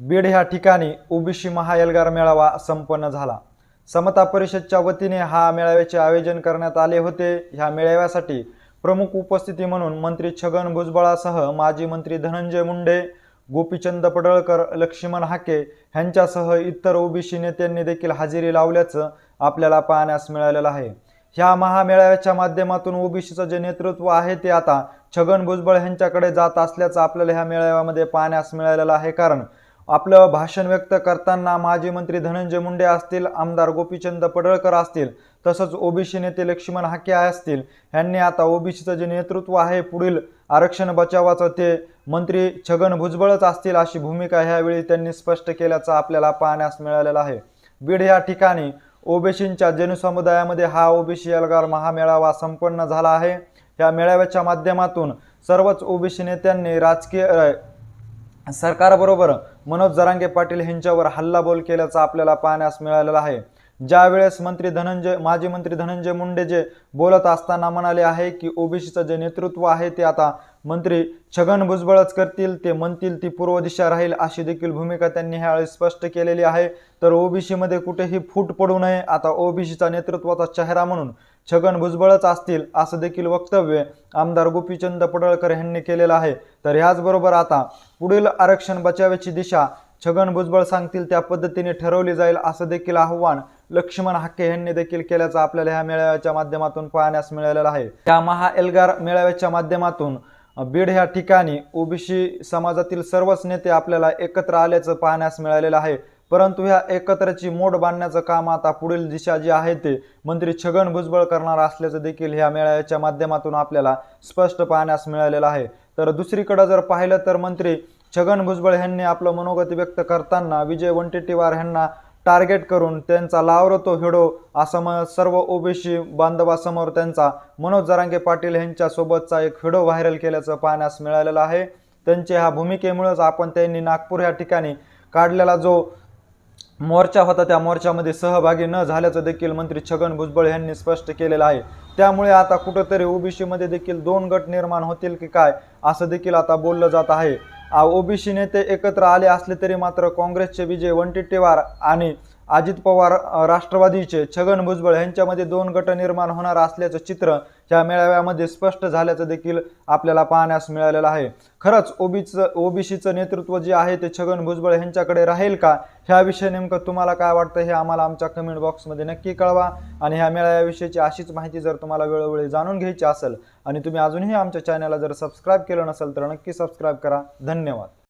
बीड ह्या ठिकाणी ओबीसी महाएल्गार मेळावा संपन्न झाला. समता परिषदच्या वतीने हा मेळाव्याचे आयोजन करण्यात आले होते. ह्या मेळाव्यासाठी प्रमुख उपस्थिती म्हणून मंत्री छगन भुजबळासह माजी मंत्री धनंजय मुंडे गोपीचंद पडळकर लक्ष्मण हाके ह्यांच्यासह इतर ओबीसी नेत्यांनी देखील हजेरी लावल्याचं आपल्याला पाहण्यास मिळालेलं आहे. ह्या महामेळाव्याच्या माध्यमातून ओबीसीचं जे नेतृत्व आहे ते आता छगन भुजबळ ह्यांच्याकडे जात असल्याचं आपल्याला ह्या मेळाव्यामध्ये पाहण्यास मिळालेलं आहे. कारण आपलं भाषण व्यक्त करताना माजी मंत्री धनंजय मुंडे असतील आमदार गोपीचंद पडळकर असतील तसंच ओबीसी नेते लक्ष्मण हाके असतील यांनी आता ओबीसीचं जे नेतृत्व आहे पुढील आरक्षण बचावाचं ते मंत्री छगन भुजबळच असतील अशी भूमिका ह्यावेळी त्यांनी स्पष्ट केल्याचं आपल्याला पाहण्यास मिळालेलं आहे. बीड या ठिकाणी ओबीसींच्या जनसमुदायामध्ये हा ओबीसी एल्गार महामेळावा संपन्न झाला आहे. या मेळाव्याच्या माध्यमातून सर्वच ओबीसी नेत्यांनी राजकीय सरकारबरोबर मनोज जरांगे पाटील यांच्यावर हल्लाबोल केल्याचा आपल्याला पाहण्यास मिळालेला आहे. ज्यावेळेस मंत्री धनंजय माजी मंत्री धनंजय मुंडे जे बोलत असताना म्हणाले आहे की ओबीसीचं जे नेतृत्व आहे ते आता मंत्री छगन भुजबळच करतील ते म्हणतील ती पूर्व दिशा राहील अशी देखील भूमिका त्यांनी ह्यावेळी स्पष्ट केलेली आहे. तर ओबीसीमध्ये कुठेही फूट पडू नये आता ओबीसीचा नेतृत्वाचा चेहरा म्हणून छगन भुजबळच असतील असं देखील वक्तव्य आमदार गोपीचंद पडळकर यांनी केलेलं आहे. तर ह्याचबरोबर आता पुढील आरक्षण बचावाची दिशा छगन भुजबळ सांगतील त्या पद्धतीने ठरवली जाईल असं देखील आव्हान लक्ष्मण हक्के यांनी देखील केल्याचं आपल्याला ह्या मेळाव्याच्या माध्यमातून पाहण्यास मिळालेलं आहे. त्या महा एल्गार मेळाव्याच्या माध्यमातून बीड ह्या ठिकाणी ओबीसी समाजातील सर्वच नेते आपल्याला एकत्र आल्याचं पाहण्यास मिळालेलं आहे. परंतु ह्या एकत्रची मोड बांधण्याचं काम आता पुढील दिशा जी आहे ते मंत्री छगन भुजबळ करणार असल्याचं देखील ह्या मेळाव्याच्या माध्यमातून आपल्याला स्पष्ट पाहण्यास मिळालेलं आहे. तर दुसरीकडे जर पाहिलं तर मंत्री छगन भुजबळ यांनी आपलं मनोगत व्यक्त करताना विजय वंटेटीवार यांना टार्गेट करून त्यांचा लावरतो हिडो असं म सर्व ओबीसी बांधवासमोर त्यांचा मनोज जरांगे पाटील यांच्यासोबतचा एक हिडो व्हायरल केल्याचं पाहण्यास मिळालेलं आहे. त्यांच्या ह्या भूमिकेमुळेच आपण त्यांनी नागपूर या ठिकाणी काढलेला जो मोर्चा होता त्या मोर्चामध्ये सहभागी न झाल्याचं देखील मंत्री छगन भुजबळ यांनी स्पष्ट केलेलं आहे. त्यामुळे आता कुठंतरी ओबीसीमध्ये देखील दोन गट निर्माण होतील की काय असं देखील आता बोललं जात आहे. ओबीसी नेते एकत्र आले असले तरी मात्र काँग्रेसचे विजय वंटिट्टीवार आणि अजित पवार राष्ट्रवादीचे छगन भुजबळ यांच्यामध्ये दोन गट निर्माण होणार असल्याचं चित्र या मेळाव्यामध्ये स्पष्ट झाल्याचं देखील आपल्याला पाहण्यास मिळालेलं आहे. खरंच ओबीचं ओबीसीचं नेतृत्व जे आहे ते छगन भुजबळ यांच्याकडे राहील का? ह्याविषयी नेमकं तुम्हाला काय वाटतं हे आम्हाला आमच्या कमेंट बॉक्समध्ये नक्की कळवा. आणि ह्या मेळाव्याविषयीची अशीच माहिती जर तुम्हाला वेळोवेळी जाणून घ्यायची असेल आणि तुम्ही अजूनही आमच्या चॅनलला जर सबस्क्राईब केलं नसेल तर नक्की सबस्क्राईब करा. धन्यवाद.